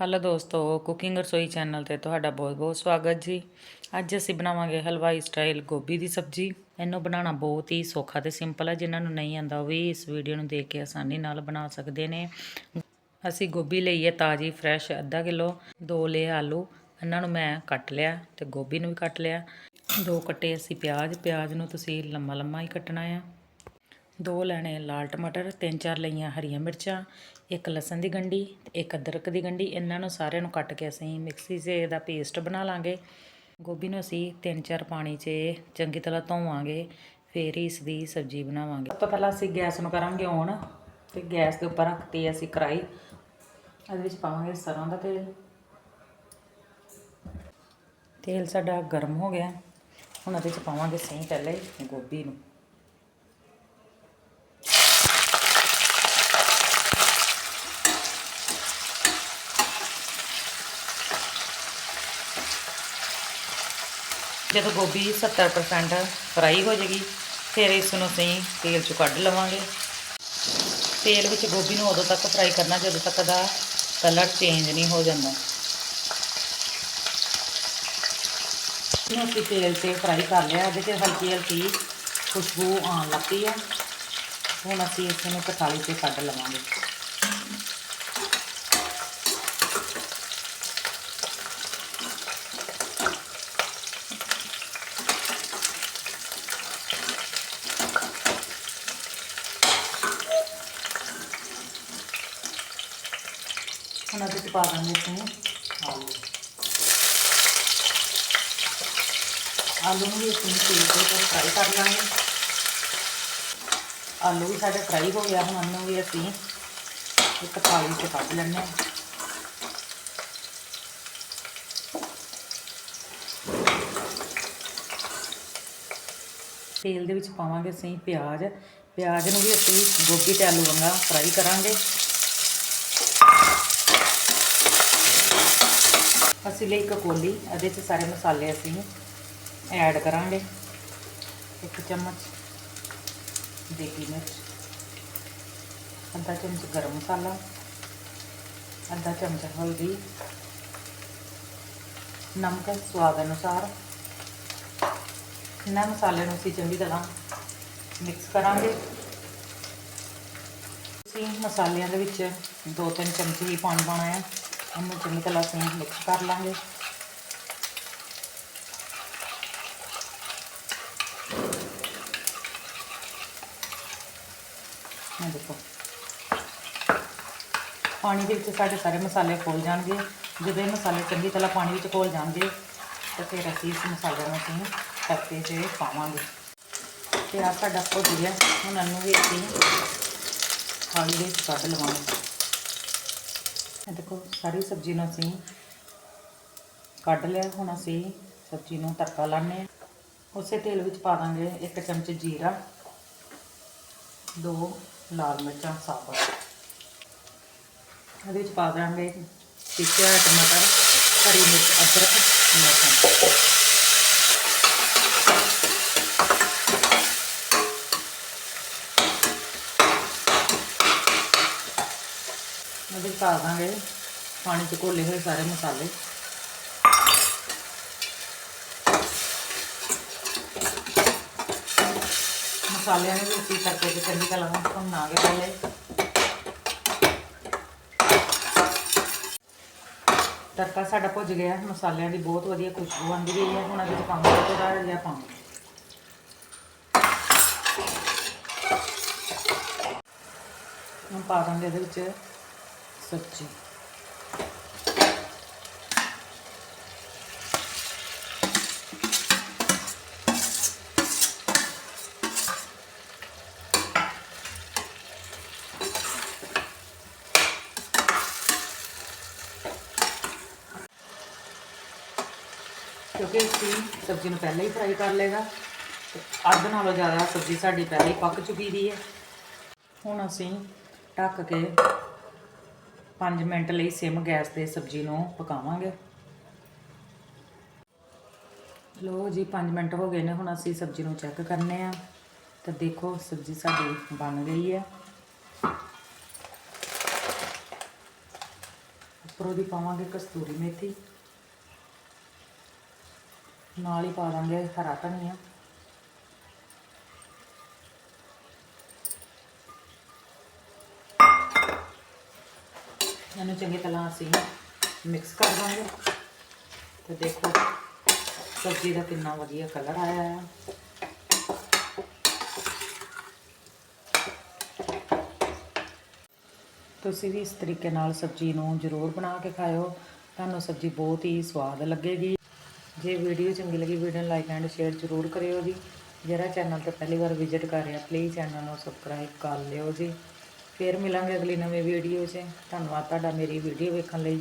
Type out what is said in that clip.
Hello ਦੋਸਤੋ cooking ਰਸੋਈ channel ਤੇ ਤੁਹਾਡਾ ਬਹੁਤ-ਬਹੁਤ ਸਵਾਗਤ ਜੀ। ਅੱਜ ਅਸੀਂ ਬਣਾਵਾਂਗੇ ਹਲਵਾਈ ਸਟਾਈਲ ਗੋਭੀ ਦੀ ਸਬਜ਼ੀ। ਇਹਨੂੰ ਬਣਾਉਣਾ ਬਹੁਤ ਹੀ ਸੌਖਾ ਤੇ ਸਿੰਪਲ ਹੈ ਜਿਨ੍ਹਾਂ ਨੂੰ ਨਹੀਂ ਆਂਦਾ ਉਹ ਵੀ ਇਸ ਵੀਡੀਓ ਨੂੰ ਦੇਖ ਕੇ ਆਸਾਨੀ ਨਾਲ ਬਣਾ ਸਕਦੇ ਨੇ। ਅਸੀਂ ਗੋਭੀ ਲਈ ਹੈ ਤਾਜ਼ੀ ਫਰੈਸ਼ ਅੱਧਾ ਕਿਲੋ, ਦੋ ਲਏ ਆਲੂ, ਇਹਨਾਂ ਨੂੰ ਮੈਂ ਕੱਟ ਲਿਆ ਤੇ ਗੋਭੀ ਨੂੰ ਵੀ ਕੱਟ ਲਿਆ। ਦੋ ਕੱਟੇ ਅਸੀਂ ਪਿਆਜ਼ ਪਿਆਜ਼ ਨੂੰ ਤੁਸੀਂ ਲੰਮਾ ਲੰਮਾ ਹੀ ਕੱਟਣਾ ਆ। ਦੋ ਲੈਣੇ ਲਾਲ ਟਮਾਟਰ, ਤਿੰਨ ਚਾਰ ਲਈਆਂ ਹਰੀਆਂ ਮਿਰਚਾਂ, ਇੱਕ ਲਸਣ ਦੀ ਗੰਢੀ ਤੇ ਇੱਕ ਅਦਰਕ ਦੀ ਗੰਢੀ। ਇਹਨਾਂ ਨੂੰ ਸਾਰਿਆਂ ਨੂੰ ਕੱਟ ਕੇ ਅਸੀਂ ਮਿਕਸੀ 'ਚ ਇਹਦਾ ਪੇਸਟ ਬਣਾ ਲਾਂਗੇ। ਗੋਭੀ ਨੂੰ ਅਸੀਂ ਤਿੰਨ ਚਾਰ ਪਾਣੀ 'ਚ ਚੰਗੀ ਤਰ੍ਹਾਂ ਧੋਵਾਂਗੇ, ਫਿਰ ਹੀ ਇਸ ਦੀ ਸਬਜ਼ੀ ਬਣਾਵਾਂਗੇ। ਸਭ ਤੋਂ ਪਹਿਲਾਂ ਅਸੀਂ ਗੈਸ ਨੂੰ ਕਰਾਂਗੇ ਔਨ ਤੇ ਗੈਸ ਦੇ ਉੱਪਰ ਰੱਖਤੀ ਅਸੀਂ ਕੜਾਈ ਇਹਦੇ ਵਿੱਚ ਪਾਵਾਂਗੇ ਸਰੋਂ ਦਾ ਤੇਲ। ਤੇਲ ਸਾਡਾ ਗਰਮ ਹੋ ਗਿਆ। ਹੁਣ ਇਹਦੇ 'ਚ ਪਾਵਾਂਗੇ ਸਹੀ ਪਹਿਲੇ ਗੋਭੀ ਨੂੰ। ਜਦੋਂ ਗੋਭੀ 70% ਫਰਾਈ ਹੋ ਜਾਏਗੀ, ਫਿਰ ਇਸ ਨੂੰ ਅਸੀਂ ਤੇਲ ਚੋਂ ਕੱਢ ਲਵਾਂਗੇ। ਤੇਲ ਵਿੱਚ ਗੋਭੀ ਨੂੰ ਉਦੋਂ ਤੱਕ ਫਰਾਈ ਕਰਨਾ, ਜਦੋਂ ਤੱਕ ਦਾ ਕਲਰ ਚੇਂਜ ਨਹੀਂ ਹੋ ਜਾਂਦਾ। ਇਹਨੂੰ ਅਸੀਂ ਤੇਲ ਤੇ ਫਰਾਈ ਕਰ ਲਿਆ, ਇਹਦੇ 'ਚ ਹਲਕੀ ਹਲਕੀ ਖੁਸ਼ਬੂ ਆਉਣ ਲੱਗੀ ਆ। ਹੁਣ ਅਸੀਂ ਇਸ ਨੂੰ ਕਟਾਲੀ ਤੇ ਕੱਢ ਲਵਾਂਗੇ। ਹੁਣ ਇਹਦੇ 'ਚ ਪਾ ਦਾਂਗੇ ਅਸੀਂ ਆਲੂ। ਆਲੂ ਨੂੰ ਵੀ ਅਸੀਂ ਤੇਲ ਦੇ ਵਿੱਚ ਫਰਾਈ ਕਰ ਲਾਂਗੇ। ਆਲੂ ਵੀ ਸਾਡੇ ਫਰਾਈ ਹੋ ਗਿਆ, ਹੁਣ ਉਹਨੂੰ ਵੀ ਅਸੀਂ ਇੱਕ ਥਾਲੀ 'ਚ ਕੱਢ ਲੈਂਦੇ ਹਾਂ। ਤੇਲ ਦੇ ਵਿੱਚ ਪਾਵਾਂਗੇ ਅਸੀਂ ਪਿਆਜ਼। ਪਿਆਜ਼ ਨੂੰ ਵੀ ਅਸੀਂ ਗੋਭੀ ਤੇ ਆਲੂ ਵਾਂਗਾ ਫਰਾਈ ਕਰਾਂਗੇ। ਅਸੀਂ ਲਈ ਇੱਕ ਕੋਲੀ, ਇਹਦੇ 'ਚ ਸਾਰੇ ਮਸਾਲੇ ਅਸੀਂ ਐਡ ਕਰਾਂਗੇ। ਇੱਕ ਚਮਚ ਦੇਗੀ ਮਿਰਚ, ਅੱਧਾ ਚਮਚ ਗਰਮ ਮਸਾਲਾ, ਅੱਧਾ ਚਮਚ ਹਲਦੀ, ਨਮਕ ਸਵਾਦ ਅਨੁਸਾਰ। ਇਹਨਾਂ ਮਸਾਲੇ ਨੂੰ ਅਸੀਂ ਚੰਗੀ ਤਰ੍ਹਾਂ ਮਿਕਸ ਕਰਾਂਗੇ। ਅਸੀਂ ਮਸਾਲਿਆਂ ਦੇ ਵਿੱਚ ਦੋ ਤਿੰਨ ਚਮਚੇ ਹੀ ਪਾਣੀ ਪਾਉਣਾ ਹੈ। ਇਹਨੂੰ ਚੰਗੀ ਤਰ੍ਹਾਂ ਅਸੀਂ ਮਿਕਸ ਕਰ ਲਾਂਗੇ। ਇਹ ਦੇਖੋ। ਪਾਣੀ ਦੇ ਵਿੱਚ ਸਾਡੇ ਸਾਰੇ ਮਸਾਲੇ ਘੁਲ ਜਾਣਗੇ। ਜਦੋਂ ਇਹ ਮਸਾਲੇ ਚੰਗੀ ਤਰ੍ਹਾਂ ਪਾਣੀ ਵਿੱਚ ਘੁਲ ਜਾਣਗੇ, ਤਾਂ ਫਿਰ ਅਸੀਂ ਇਸ ਮਸਾਲੇ ਨੂੰ ਅਸੀਂ ਤੜਕੇ 'ਚ ਪਾਵਾਂਗੇ। ਤੇ ਆ ਸਾਡਾ ਭੁੱਜ ਗਿਆ। ਹੁਣ ਇਹਨੂੰ ਵੀ ਅਸੀਂ ਥਾਲੀ ਵਿੱਚ ਕੱਢ ਲਵਾਂਗੇ। ਇਹ ਦੇਖੋ, ਸਾਰੀ ਸਬਜ਼ੀ ਨੂੰ ਅਸੀਂ ਕੱਢ ਲਿਆ ਹੁਣ ਅਸੀਂ ਸਬਜ਼ੀ ਨੂੰ ਤੜਕਾ ਲਾਣੇ ਉਸੇ ਤੇਲ ਵਿੱਚ ਪਾ ਦਾਂਗੇ ਇੱਕ ਚਮਚ ਜੀਰਾ, ਦੋ ਲਾਲ ਮਿਰਚਾਂ ਸਾਬਤ ਇਹਦੇ ਵਿੱਚ ਪਾ ਦਾਂਗੇ ਪਿੱਛੇ ਟਮਾਟਰ, ਹਰੀ ਮਿਰਚ, ਅਦਰਕ ਲਸਣ ਪਾ ਦਾਂਗੇ ਪਾਣੀ 'ਚ ਘੋਲੇ ਹੋਏ ਸਾਰੇ ਮਸਾਲੇ। ਮਸਾਲਿਆਂ ਨੂੰ ਵੀ ਅਸੀਂ ਤੜਕੇ 'ਚ ਚੰਗੀ ਤਰ੍ਹਾਂ ਭੁੰਨਾਂਗੇ ਪਹਿਲੇ ਤੜਕਾ ਸਾਡਾ ਭੁੱਜ ਗਿਆ। ਮਸਾਲਿਆਂ ਦੀ ਬਹੁਤ ਵਧੀਆ ਖੁਸ਼ਬੂ ਆਉਂਦੀ ਰਹੀ ਹੈ। ਹੁਣ ਇਹਦੇ 'ਚ ਪਾਵਾਂਗੇ ਥੋੜਾ ਜਿਹਾ ਪਾਣੀ ਹੁਣ ਪਾ ਦਾਂਗੇ ਇਹਦੇ ਵਿੱਚ ਸਬਜ਼ੀ। ਕਿਉਂਕਿ ਅਸੀਂ ਸਬਜ਼ੀ ਨੂੰ ਪਹਿਲਾਂ ਹੀ ਫਰਾਈ ਕਰ ਲਏਗਾ ਤੇ ਅੱਧ ਨਾਲੋਂ ਜ਼ਿਆਦਾ ਸਬਜ਼ੀ ਸਾਡੀ ਪਹਿਲਾਂ ਹੀ ਪੱਕ ਚੁੱਕੀ ਦੀ ਹੈ। ਹੁਣ ਅਸੀਂ ਢੱਕ ਕੇ 5 ਮਿੰਟ ਲਈ ਸਿਮ ਗੈਸ ਤੇ ਸਬਜ਼ੀ ਨੂੰ ਪਕਾਵਾਂਗੇ। ਲੋ ਜੀ 5 ਮਿੰਟ ਹੋ ਗਏ ਨੇ, ਹੁਣ ਅਸੀਂ ਸਬਜ਼ੀ ਨੂੰ ਚੈੱਕ ਕਰਨੇ ਆ। ਤਾਂ ਦੇਖੋ, ਸਬਜ਼ੀ ਸਾਡੀ ਬਣ ਗਈ ਹੈ ਉੱਪਰੋਂ ਦੀ ਪਾਵਾਂਗੇ ਕਸਤੂਰੀ ਮੇਥੀ। ਨਾਲ ਹੀ ਪਾ ਦਾਂਗੇ ਹਰਾ ਧਨੀਆ। ਇਹਨੂੰ ਚੰਗੀ ਤਰ੍ਹਾਂ ਅਸੀਂ ਮਿਕਸ ਕਰ ਦਾਂਗੇ। ਤੇ ਦੇਖੋ, ਸਬਜ਼ੀ ਦਾ ਕਿੰਨਾ ਵਧੀਆ ਕਲਰ ਆਇਆ ਹੈ ਤੁਸੀਂ ਵੀ ਇਸ ਤਰੀਕੇ ਨਾਲ ਸਬਜ਼ੀ ਨੂੰ ਜ਼ਰੂਰ ਬਣਾ ਕੇ ਖਾਓ ਤੁਹਾਨੂੰ ਸਬਜ਼ੀ ਬਹੁਤ ਹੀ ਸਵਾਦ ਲੱਗੇਗੀ। ਜੇ ਵੀਡੀਓ ਚੰਗੀ ਲੱਗੀ, ਵੀਡੀਓ ਨੂੰ ਲਾਈਕ ਐਂਡ ਸ਼ੇਅਰ ਜ਼ਰੂਰ ਕਰਿਓ ਜੀ। ਜਿਹੜਾ ਚੈਨਲ ਤੇ ਪਹਿਲੀ ਵਾਰ ਵਿਜ਼ਿਟ ਕਰ ਰਿਹਾ ਪਲੀਜ਼ ਚੈਨਲ ਨੂੰ ਸਬਸਕ੍ਰਾਈਬ ਕਰ ਲਿਓ ਜੀ। ਫਿਰ ਮਿਲਾਂਗੇ ਅਗਲੀ ਨਵੀਂ ਵੀਡੀਓ 'ਚ। ਧੰਨਵਾਦ ਤੁਹਾਡਾ ਮੇਰੀ ਵੀਡੀਓ ਵੇਖਣ ਲਈ।